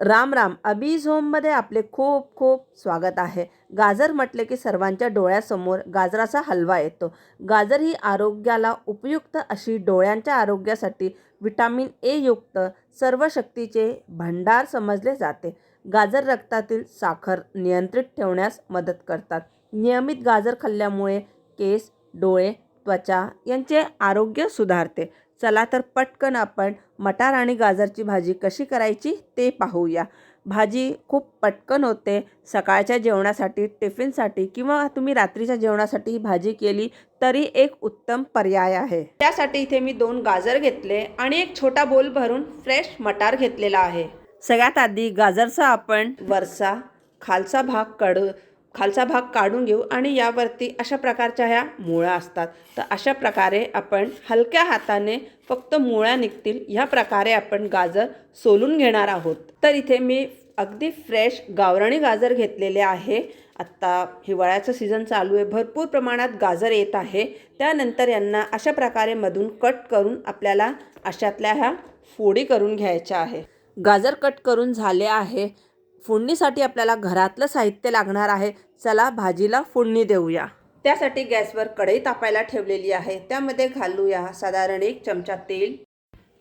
राम राम. अबीज होममध्ये आपले खूप खूप स्वागत आहे. गाजर म्हटले की सर्वांच्या डोळ्यासमोर गाजराचा हलवा येतो. गाजर ही आरोग्याला उपयुक्त अशी डोळ्यांच्या आरोग्यासाठी विटामिन ए युक्त सर्व शक्तीचे भंडार समजले जाते. गाजर रक्तातील साखर नियंत्रित ठेवण्यास मदत करतात. नियमित गाजर खाल्ल्यामुळे केस डोळे त्वचा यांचे आरोग्य सुधारते. चला तर पटकन आपण मटार आणि गाजरची भाजी कशी करायची ते पाहूया. भाजी खूप पटकन होते. सकाळच्या जेवणासाठी टिफिनसाठी किंवा तुम्ही रात्रीच्या जेवणासाठी ही भाजी केली तरी एक उत्तम पर्याय आहे. त्यासाठी इथे मी दोन गाजर घेतले आणि एक छोटा बोल भरून फ्रेश मटार घेतलेला आहे. सगळ्यात आधी गाजरचा आपण वरचा खालचा भाग कड खालचा भाग काढून घेऊ आणि यावरती अशा प्रकारच्या ह्या मुळ्या असतात. तर अशा प्रकारे आपण हलक्या हाताने फक्त मुळ्या निघतील ह्या प्रकारे आपण गाजर सोलून घेणार आहोत. तर इथे मी अगदी फ्रेश गावराणी गाजर घेतलेले आहे. आत्ता हिवाळ्याचं सीझन चालू आहे भरपूर प्रमाणात गाजर येत आहे. त्यानंतर यांना अशा प्रकारे मधून कट करून आपल्याला अशातल्या ह्या फोडी करून घ्यायच्या आहे. गाजर कट करून झाले आहे. फोडणीसाठी आपल्याला घरातलं साहित्य लागणार आहे. चला भाजीला फोडणी देऊया. त्यासाठी गॅसवर कढई तापायला ठेवलेली आहे. त्यामध्ये घालूया साधारण एक चमचा तेल.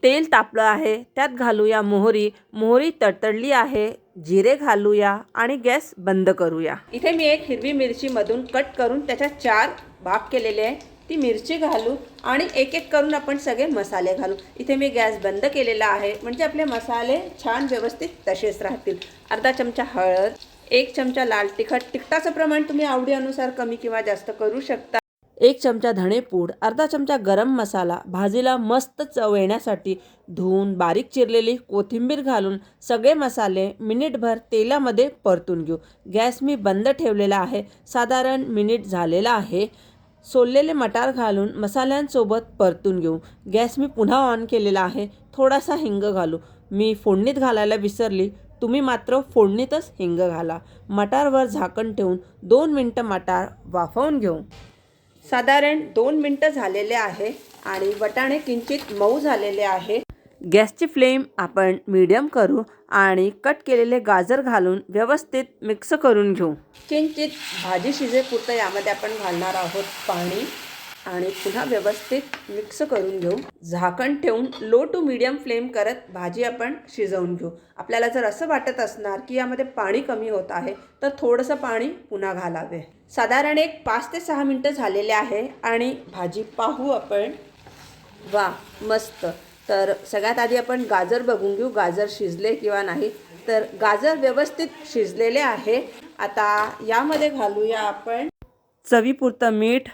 तेल तापलं आहे. त्यात घालूया मोहरी. मोहरी तडतडली आहे. जिरे घालूया आणि गॅस बंद करूया. इथे मी एक हिरवी मिरची मधून कट करून त्याच्या चार भाग केलेले आहे. ती मिरची घालू आणि एक एक करून आपण सगळे मसाले घालू. इथे मी गॅस बंद केलेला आहे. म्हणजे आपले मसाले छान व्यवस्थित तसेच राहतील. अर्धा चमचा हळद एक चमचा लाल तिखट. तिखटाचं प्रमाण तुम्ही आवडीनुसार कमी किंवा जास्त करू शकता. एक चमचा धणेपूड अर्धा चमचा गरम मसाला. भाजीला मस्त चव येण्यासाठी धुवून बारीक चिरलेली कोथिंबीर घालून सगळे मसाले मिनिटभर तेलामध्ये परतून घेऊ. गॅस मी बंद ठेवलेला आहे. साधारण मिनिट झालेला आहे. सोललेले मटार घालून मसाल्यांसोबत परतून घेऊ. गॅस मी पुन्हा ऑन केलेला आहे. थोडासा हिंग घालू. मी फोडणीत घालायला विसरली. तुम्ही मात्र फोडणीतच हिंग घाला. मटारवर झाकण ठेवून दोन मिनटं मटार वाफवून घेऊ. साधारण दोन मिनटं झालेले आहे आणि वटाणे किंचित मऊ झालेले आहे. गॅसची फ्लेम आपण मीडियम करू आणि कट केलेले गाजर घालून व्यवस्थित मिक्स करून घेऊ. किंचित भाजी शिजेपुरतं यामध्ये आपण घालणार आहोत पाणी आणि पुन्हा व्यवस्थित मिक्स करून घेऊ. झाकण ठेवून लो टू मीडियम फ्लेम करत भाजी आपण शिजवून घेऊ. आपल्याला जर असं वाटत असणार की यामध्ये पाणी कमी होत आहे तर थोडंसं पाणी पुन्हा घालावे. साधारण एक पाच ते सहा मिनटं झालेले आहे आणि भाजी पाहू आपण. वा मस्त. तर सगळ्यात आधी आपण गाजर बघून घेऊ. गाजर शिजले किंवा नाही तर गाजर व्यवस्थित शिजलेले आहे. आता यामध्ये घालूया आपण चवीपुरतं मीठ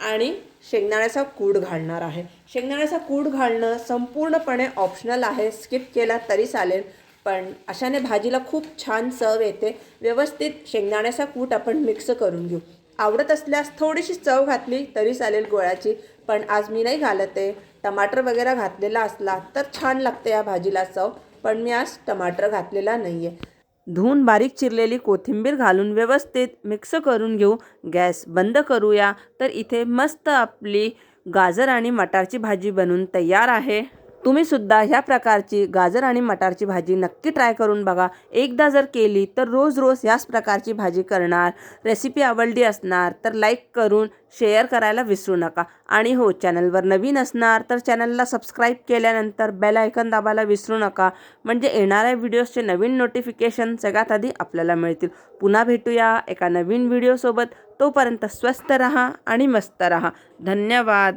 आणि शेंगदाण्याचा कूड घालणार आहे. शेंगदाण्याचा कूड घालणं संपूर्णपणे ऑप्शनल आहे. स्किप केला तरी चालेल पण अशाने भाजीला खूप छान चव येते. व्यवस्थित शेंगदाण्याचा कूट आपण मिक्स करून घेऊ. आवडत असल्यास थोडीशी चव घातली तरी चालेल गोळ्याची पण आज मी नाही घालत आहे. टमाटर वगैरे घातलेला असला तर छान लागते या भाजीला चव पण मी आज टमाटर घातलेला नाही आहे धुवून बारीक चिरलेली कोथिंबीर घालून व्यवस्थित मिक्स करून घेऊ. गॅस बंद करूया. तर इथे मस्त आपली गाजर आणि मटारची भाजी बनून तयार आहे. तुम्ही सुद्धा ह्या प्रकारची गाजर आणि मटारची भाजी नक्की ट्राय करून बघा. एकदा जर केली तर रोज रोज ह्याच प्रकारची भाजी करणार. रेसिपी आवडली असणार तर लाईक करून शेअर करायला विसरू नका. आणि हो चॅनलवर नवीन असणार तर चॅनलला सबस्क्राईब केल्यानंतर बेल आयकन दाबायला विसरू नका. म्हणजे येणाऱ्या व्हिडिओजचे नवीन नोटिफिकेशन सगळ्यात आधी आपल्याला मिळतील. पुन्हा भेटूया एका नवीन व्हिडिओसोबत. तोपर्यंत स्वस्त रहा आणि मस्त रहा. धन्यवाद.